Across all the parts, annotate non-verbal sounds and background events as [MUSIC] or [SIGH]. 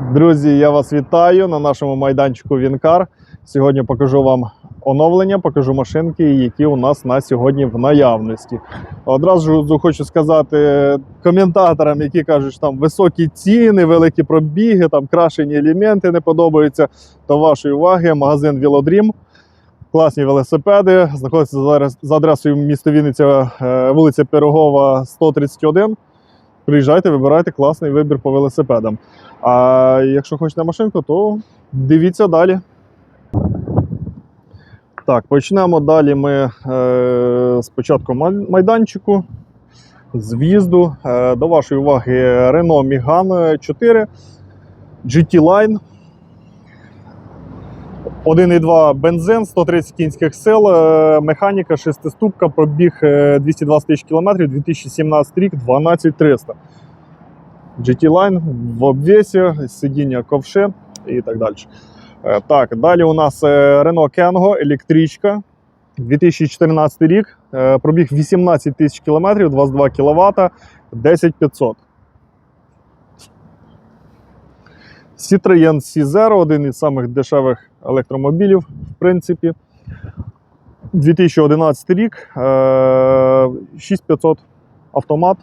Друзі, я вас вітаю на нашому майданчику Вінкар. Сьогодні покажу вам оновлення, покажу машинки, які у нас на сьогодні в наявності. Одразу хочу сказати коментаторам, які кажуть, що там високі ціни, великі пробіги, там крашені елементи не подобаються. До вашої уваги, магазин Велодрім. Класні велосипеди. Знаходиться зараз за адресою міста Вінниця, е, вулиця Пирогова, 131. Приїжджайте, вибирайте класний вибір по велосипедам. А якщо хочете машинку, то дивіться далі. Так, почнемо далі ми е, спочатку май- майданчику, з в'їзду. Е, до вашої уваги Renault Megane 4 GT Line. 1,2 бензин, 130 кінських сил, е, механіка, шестиступка, пробіг е, 220 тисяч кілометрів, 2017 рік, 12300. GT Line в обвесі, сидіння ковше і так далі. Е, Так, далі у нас е, Renault Kengo, електричка. 2014 рік, е, пробіг 18 тисяч кілометрів, 22 кВт, 10500. Citroën C0, один із самих дешевих електромобілів, в принципі. 2011 рік, е, 6500 автомат.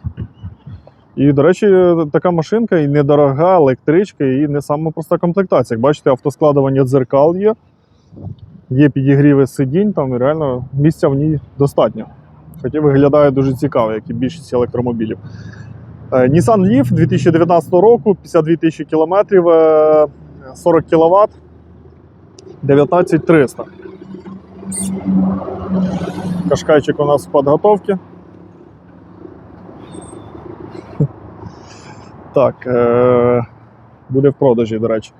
І, до речі, така машинка і недорога електричка, і не сама проста комплектація. Як бачите, автоскладування дзеркал є, є підігріви сидінь, там реально місця в ній достатньо. Хоча виглядає дуже цікаво, як і більшість електромобілів. Е, Nissan Leaf 2019 року, 52 тисячі кілометрів, е, 40 кВт, 19300. Кашкайчик у нас в подготовке. Так, е, буде в продажі, до речі.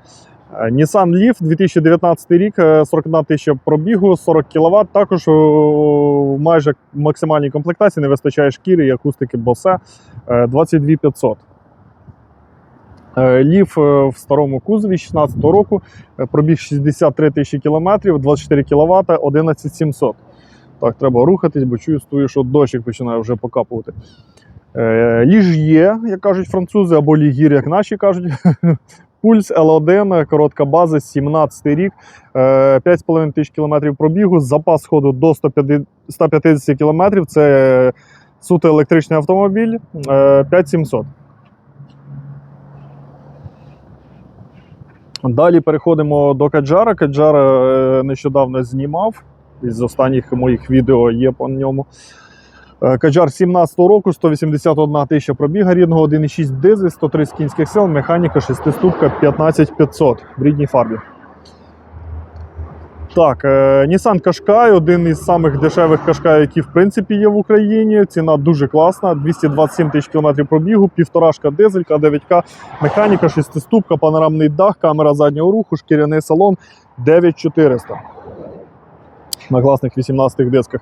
Е, Nissan Leaf 2019 рік, е, 41 тисяча пробігу, 40 кВт. Також в майже максимальній комплектації не вистачає шкіри і акустики Bose 22500. Е, Лів е, в старому кузові 2016 року е, пробіг 63 тисячі кілометрів, 24 кВт, 11700. Так, треба рухатись, бо чую, стою, що дощик починає вже покапувати. Ліж є, як кажуть французи, або лігір, як наші кажуть. [LAUGHS] Пульс L1, коротка база, 17-й рік, 5,5 тисяч кілометрів пробігу, запас ходу до 150 кілометрів. Це суто електричний автомобіль 5700. Далі переходимо до Каджара. Каджара е, нещодавно знімав. Із останніх моїх відео є по ньому. Е, Каджар 17 року, 181 тисяча пробіга рідного, 1,6 дизель, 130 кінських сил, механіка, 6 ступка 15500 в рідній фарбі. Так, е, Nissan Qashqai, один із самих дешевих Qashqai, які в принципі є в Україні. Ціна дуже класна, 227 тисяч кілометрів пробігу, півторашка дизель, К9К, механіка, шестиступка, панорамний дах, камера заднього руху, шкіряний салон 9400 на класних 18 дисках.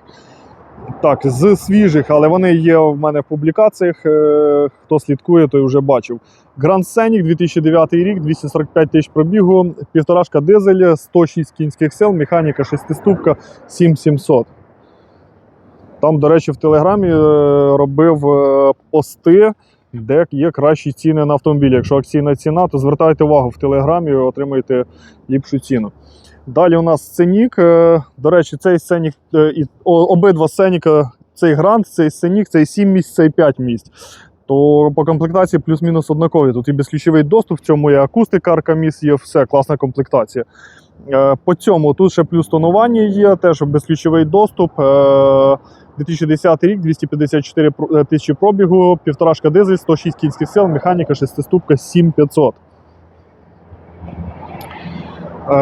Так, з свіжих, але вони є в мене в публікаціях. е, Хто слідкує, той вже бачив. Grand Scenic 2009 рік, 245 тисяч пробігу, півторашка дизель, 106 кінських сил, механіка шестиступка 7700. Там, до речі, в Телеграмі е, робив е, пости, де є кращі ціни на автомобілі. Якщо акційна ціна, то звертайте увагу в Телеграмі і отримаєте ліпшу ціну. Далі у нас сценік. Е, До речі, цей сценік, е, обидва сценіка, цей грант, цей сценік, цей 7 місць, цей 5 місць. То по комплектації плюс-мінус однакові. Тут і безключовий доступ, в цьому є акустика, аркаміс є, все, класна комплектація. Е, По цьому тут ще плюс тонування є, теж безключовий доступ. Е, 2010 рік, 254 про- е, тисячі пробігу, півторашка дизель, 106 кінських сил, механіка, шестиступка 7500. Е,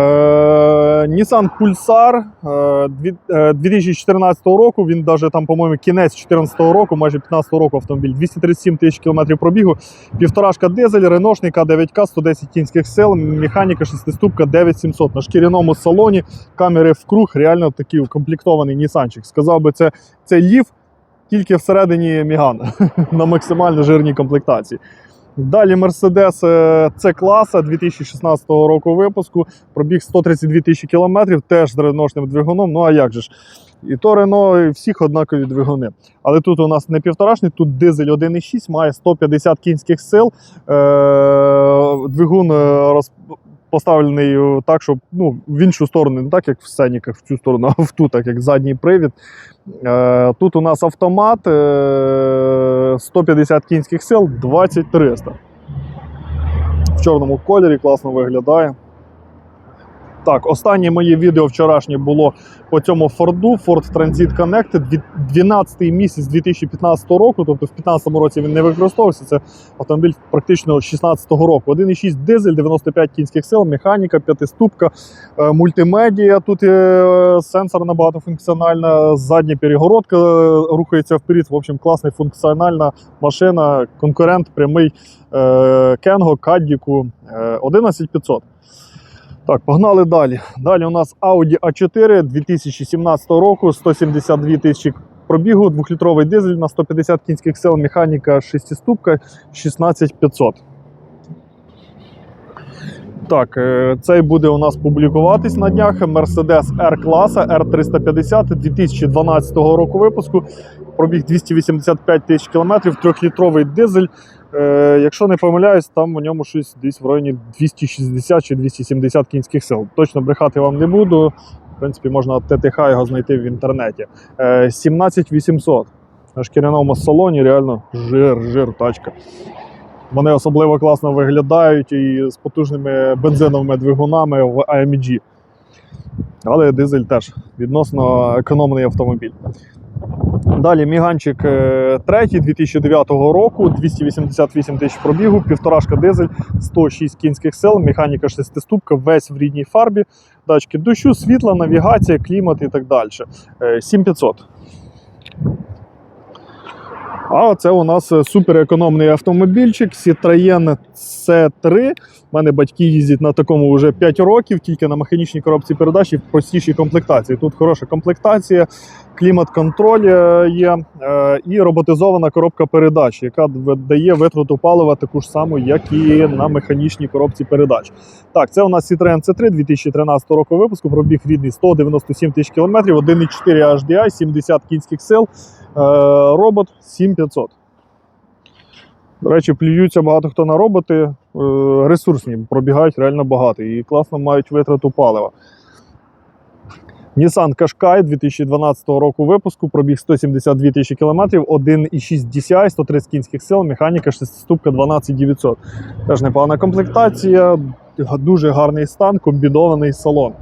Nissan Pulsar е, дві- е, 2014 року. Він навіть там, по-моєму, кінець 2014 року, майже 15 року автомобіль. 237 тисяч кілометрів пробігу. Півторашка дизель, реношний К9К, 110 кінських сил, механіка шестиступка 9700. На шкіряному салоні камери в круг, реально такий укомплектований Нісанчик. Сказав би, це, це лів тільки всередині Міган [LAUGHS] на максимально жирній комплектації. Далі Mercedes е, C-класа 2016 року випуску, пробіг 132 тисячі кілометрів, теж з реношним двигуном. Ну а як же ж? І то Рено, і всіх однакові двигуни. Але тут у нас не півторашний, тут дизель 1,6, має 150 кінських сил. Е, двигун е, роз... поставлений так, щоб ну, в іншу сторону, не так, як в сценіках, в цю сторону, а в ту, так як задній привід. Е, тут у нас автомат е, 150 кінських сил, 20-300. В чорному кольорі класно виглядає. Так, останнє моє відео вчорашнє було по цьому Форду, Ford Transit Connected, 12-й місяць 2015 року, тобто в 2015 році він не використовувався. Це автомобіль практично 16-го року. 1,6 дизель, 95 кінських сил, механіка, п'ятиступка, е, мультимедіа. Тут е, сенсорна багатофункціональна, задня перегородка е, рухається вперед. В общем, класна функціональна машина, конкурент прямий Кенго, Каддіку е, 11500. Так, погнали далі. Далі у нас Audi A4 2017 року, 172 тисячі пробігу, 2-літровий дизель на 150 кінських сил, механіка 6-ступка 16500. Так, е, цей буде у нас публікуватись на днях. Mercedes R-класа R350 2012 року випуску. Пробіг 285 тисяч кілометрів, 3-літровий дизель. Е, якщо не помиляюсь, там у ньому щось десь в районі 260 чи 270 кінських сил. Точно брехати вам не буду. В принципі, можна ТТХ його знайти в інтернеті. Е, 17800. На шкіряному салоні реально жир, жир, тачка. Вони особливо класно виглядають і з потужними бензиновими двигунами в AMG. Але дизель теж відносно економний автомобіль. Далі Міганчик е, третій 2009 року, 288 тисяч пробігу, півторашка дизель, 106 кінських сил, механіка шестиступка, весь в рідній фарбі, датчики дощу, світла, навігація, клімат і так далі. Е, 7500. А це у нас е, суперекономний автомобільчик Citroën C3. У мене батьки їздять на такому вже 5 років, тільки на механічній коробці передач і в простішій комплектації. Тут хороша комплектація, клімат-контроль е, є е, і роботизована коробка передач, яка дає витрату палива таку ж саму, як і на механічній коробці передач. Так, це у нас Citroën C3 2013 року випуску, пробіг рідний 197 тисяч кілометрів, 1,4 HDI, 70 кінських сил. Е, робот 7500. До речі, плюються багато хто на роботи. Ресурсні, пробігають реально багато і класно мають витрату палива. Nissan Qashqai 2012 року випуску, пробіг 172 тисячі кілометрів, 1,6 DCI, 130 кінських сил, механіка 6-ступка 12900. Теж непогана комплектація, дуже гарний стан, комбінований салон.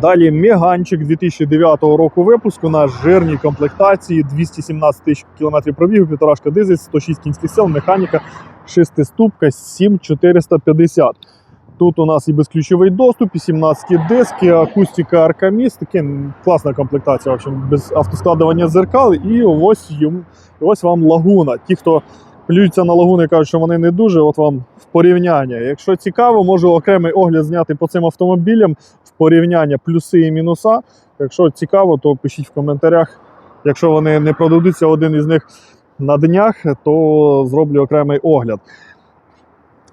Далі Меганчик 2009 року випуску на жирній комплектації 217 тисяч кілометрів пробігу, півторашка дизель, 106 кінських сил, механіка, шестиступка 7450. Тут у нас і безключовий доступ, і 17 диски, акустика Аркаміс, таке класна комплектація, в общем, без автоскладування зеркал. І ось, ось вам лагуна. Ті, хто плюються на лагуни, кажуть, що вони не дуже, от вам в порівняння. Якщо цікаво, можу окремий огляд зняти по цим автомобілям в порівняння плюси і мінуса. Якщо цікаво, то пишіть в коментарях. Якщо вони не продадуться один із них на днях, то зроблю окремий огляд.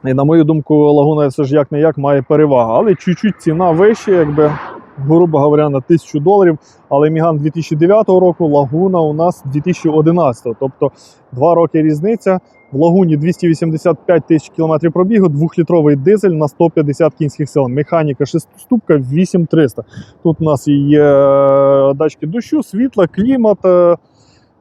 І на мою думку, лагуна все ж як не як має перевагу, але чуть-чуть ціна вища, якби, грубо говоря, на 1000 доларів. Але Міган 2009 року, лагуна у нас 2011. Тобто два роки різниця. В лагуні 285 тисяч кілометрів пробігу, двохлітровий дизель на 150 кінських сил. Механіка шестиступка 8300. Тут у нас є е, датчики дощу, світла, клімат.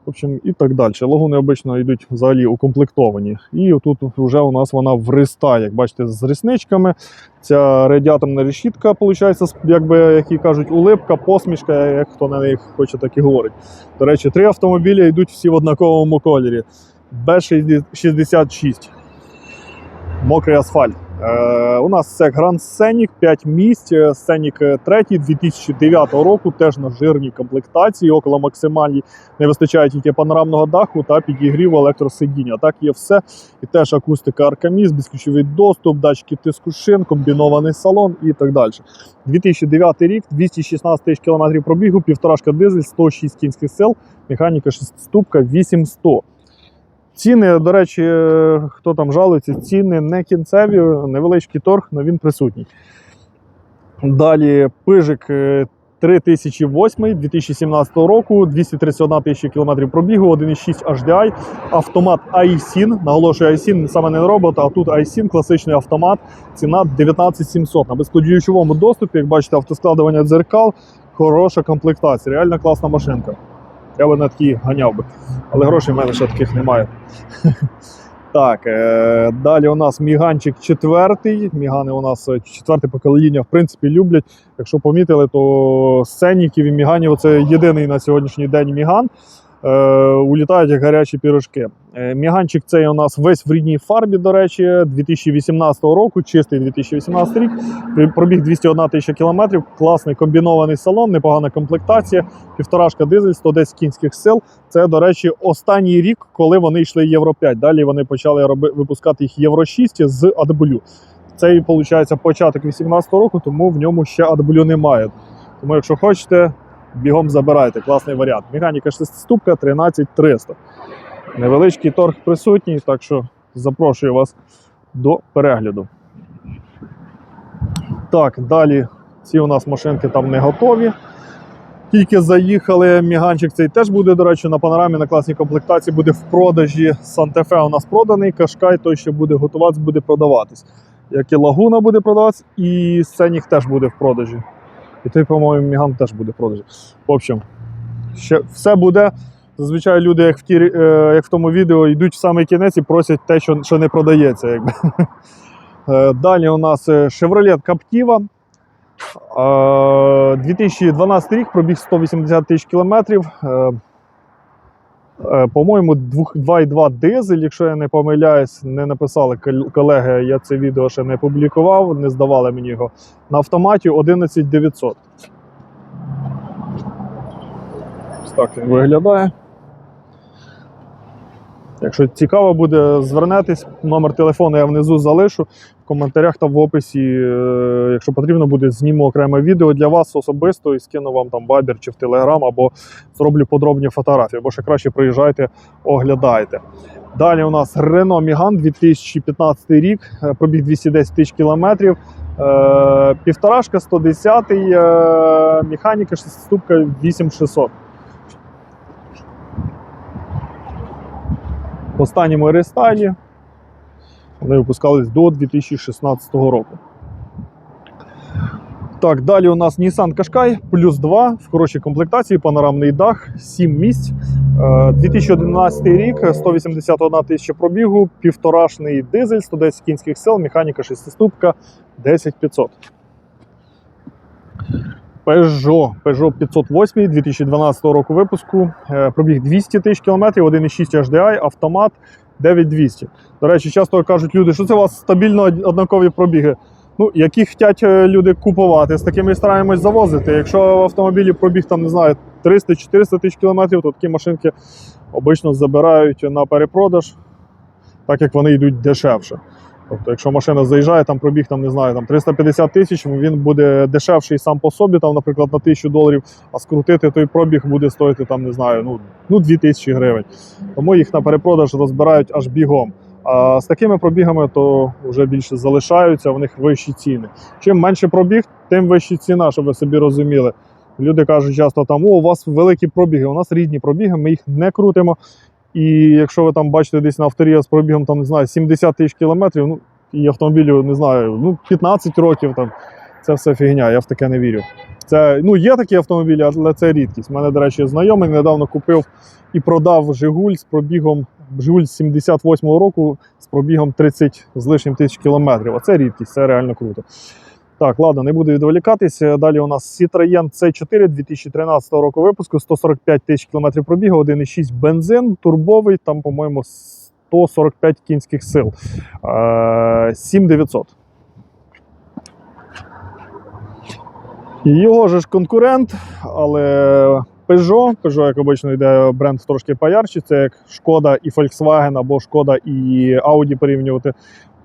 В общем, і так далі. Лагуни обично йдуть взагалі укомплектовані. І тут вже у нас вона вриста, як бачите, з ресничками. Ця радіаторна решітка, виходить, якби, які кажуть, улипка, посмішка, як хто на них хоче, так і говорить. До речі, три автомобілі йдуть всі в однаковому кольорі. Б66. Мокрий асфальт. Е, у нас це Grand Scenic, 5 місць. Е, Scenic 3 2009 року, теж на жирній комплектації, около максимальній. Не вистачає тільки панорамного даху та підігрів електросидіння. Так є все. І теж акустика Аркаміс, безключовий доступ, датчики тиску шин, комбінований салон і так далі. 2009 рік, 216 тисяч кілометрів пробігу, півторашка дизель, 106 кінських сил, механіка 6 ступка 8100. Ціни, до речі, е, хто там жалується, ціни не кінцеві, невеличкий торг, але він присутній. Далі пижик е, 3008 2017 року, 231 тисяча кілометрів пробігу, 1,6 HDI, автомат iSIN, наголошую iSIN, саме не робот, а тут iSIN, класичний автомат, ціна 19700 на безключовому доступі, як бачите, автоскладування дзеркал, хороша комплектація, реально класна машинка. Я би на такі ганяв би, але грошей в мене ще таких немає. [LAUGHS] Так, е, далі у нас Міганчик четвертий. Мігани у нас е, четверте покоління, в принципі, люблять. Якщо помітили, то сценіків і міганів це єдиний на сьогоднішній день міган. Е, улітають як гарячі пірожки. Е, міганчик цей у нас весь в рідній фарбі, до речі, 2018 року, чистий 2018 рік. Пр- Пробіг 201 тисяча кілометрів. Класний комбінований салон, непогана комплектація, півторашка дизель, 110 кінських сил. Це, до речі, останній рік, коли вони йшли Євро 5. Далі вони почали роби, випускати їх Євро 6 з AW. Це, виходить, початок 2018 року, тому в ньому ще AW немає. Тому, якщо хочете, бігом забирайте. Класний варіант. Механіка шестиступка 13300. Невеличкий торг присутній, так що запрошую вас до перегляду. Так, далі ці у нас машинки там не готові. Тільки заїхали. Міганчик цей теж буде, до речі, на панорамі на класній комплектації буде в продажі. Санта-Фе у нас проданий, Кашкай той ще буде готуватися, буде продаватись. Як і Лагуна буде продаватися, і Сценік теж буде в продажі. І той, по-моєму, Міган теж буде продажі. В общем, ще все буде. Зазвичай люди, як в, ті, е, як в тому відео, йдуть в самий кінець і просять те, що, що не продається. Якби. [LAUGHS] Е, Далі у нас е, Chevrolet Captiva. Е, 2012 рік пробіг 180 тисяч кілометрів. Е, По-моєму, двох- 2,2 дизель, якщо я не помиляюсь, не написали кол- колеги, я це відео ще не публікував, не здавали мені його. На автоматі 11900. Ось так він виглядає. Якщо цікаво буде, звернетесь, номер телефону я внизу залишу в коментарях та в описі. Е, Якщо потрібно буде, зніму окреме відео для вас особисто і скину вам там Viber чи в Telegram, або зроблю подробні фотографії, або ще краще приїжджайте, оглядайте. Далі у нас Renault Megane 2015 рік, е, пробіг 210 тисяч кілометрів. Е, Півторашка 110 е, механіка, шестиступка 8600. В останньому рестайлі вони випускались до 2016 року. Так, далі у нас Nissan Qashqai плюс 2 в хорошій комплектації, панорамний дах, 7 місць. Е, 2011 рік, 181 тисяча пробігу, півторашний дизель, 110 кінських сил, механіка шестиступка 10500. Peugeot, Peugeot 508 2012 року випуску. Е, Пробіг 200 тисяч кілометрів, 1,6 HDI, автомат 9200. До речі, часто кажуть люди, що це у вас стабільно однакові пробіги. Ну, які хочуть е, люди купувати, з такими і стараємось завозити. Якщо в автомобілі пробіг там, не знаю, 300-400 тисяч кілометрів, то такі машинки обично забирають на перепродаж, так як вони йдуть дешевше. Тобто, якщо машина заїжджає, там пробіг там, не знаю, там 350 тисяч, він буде дешевший сам по собі, там, наприклад, на 1000 доларів, а скрутити той пробіг буде стоїти там, не знаю, ну, ну 2000 гривень. Тому їх на перепродаж розбирають аж бігом. А з такими пробігами то вже більше залишаються, у них вищі ціни. Чим менше пробіг, тим вища ціна, щоб ви собі розуміли. Люди кажуть часто там, о, у вас великі пробіги, у нас рідні пробіги, ми їх не крутимо. І якщо ви там бачите десь на авторія з пробігом там, не знаю, 70 тисяч кілометрів, ну, і автомобілю, не знаю, ну, 15 років, там, це все фігня, я в таке не вірю. Це, ну, є такі автомобілі, але це рідкість. У мене, до речі, знайомий недавно купив і продав Жигуль з пробігом Жигуль 78-го року з пробігом 30 з лишнім тисяч кілометрів. Оце рідкість, це реально круто. Так, ладно, не буду відволікатися. Далі у нас Citroën C4 2013 року випуску, 145 тисяч кілометрів пробігу, 1,6 бензин, турбовий, там, по-моєму, 145 кінських сил. Е, 7900. Його же ж конкурент, але Peugeot, Peugeot, як обично, йде бренд трошки поярче, це як Шкода і Volkswagen або Шкода і Audi порівнювати.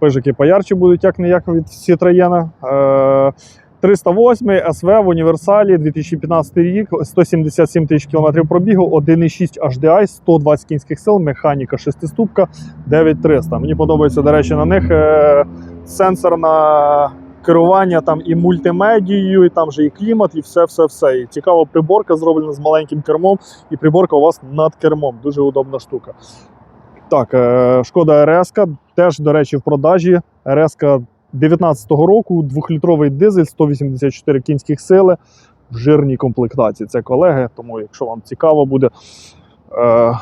Пежики поярче будуть як не як від Citroën. Е, 308 СВ в універсалі 2015 рік, 177 тисяч кілометрів пробігу, 1,6 HDI, 120 кінських сил, механіка шестиступка 9300. Мені подобається, до речі, на них е, сенсор на керування там і мультимедією, і там же і клімат, і все, все, все. І цікава приборка зроблена з маленьким кермом, і приборка у вас над кермом. Дуже удобна штука. Так, е, шкода РС, теж, до речі, в продажі. РС 19-го року, двохлітровий дизель, 184 кінських сили в жирній комплектації. Це колеги, тому якщо вам цікаво буде, е,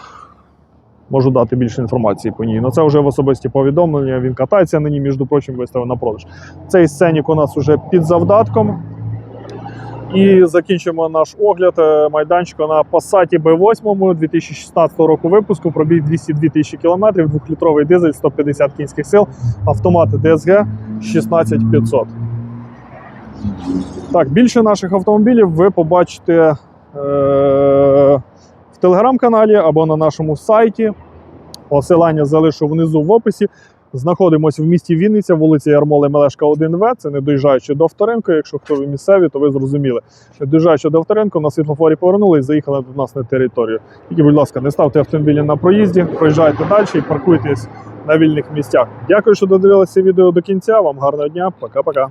можу дати більше інформації по ній. Ну це вже в особисті повідомлення. Він катається на ній, між прочим, виставив на продаж. Цей сценік у нас вже під завдатком. І закінчимо наш огляд е, майданчика на Passat B8 2016 року випуску. Пробіг 202 тисячі кілометрів, двохлітровий дизель, 150 кінських сил, автомати DSG 16500. Так, більше наших автомобілів ви побачите е- в телеграм-каналі або на нашому сайті. Посилання залишу внизу в описі. Знаходимося в місті Вінниця, вулиця Ярмоли Мелешка 1В. Це не доїжджаючи до авторинку. Якщо хто ви місцеві, то ви зрозуміли. Не доїжджаючи до авторинку, на світлофорі повернули і заїхали до нас на територію. Тільки, будь ласка, не ставте автомобілі на проїзді, проїжджайте далі і паркуйтесь на вільних місцях. Дякую, що додивилися відео до кінця. Вам гарного дня. Пока-пока.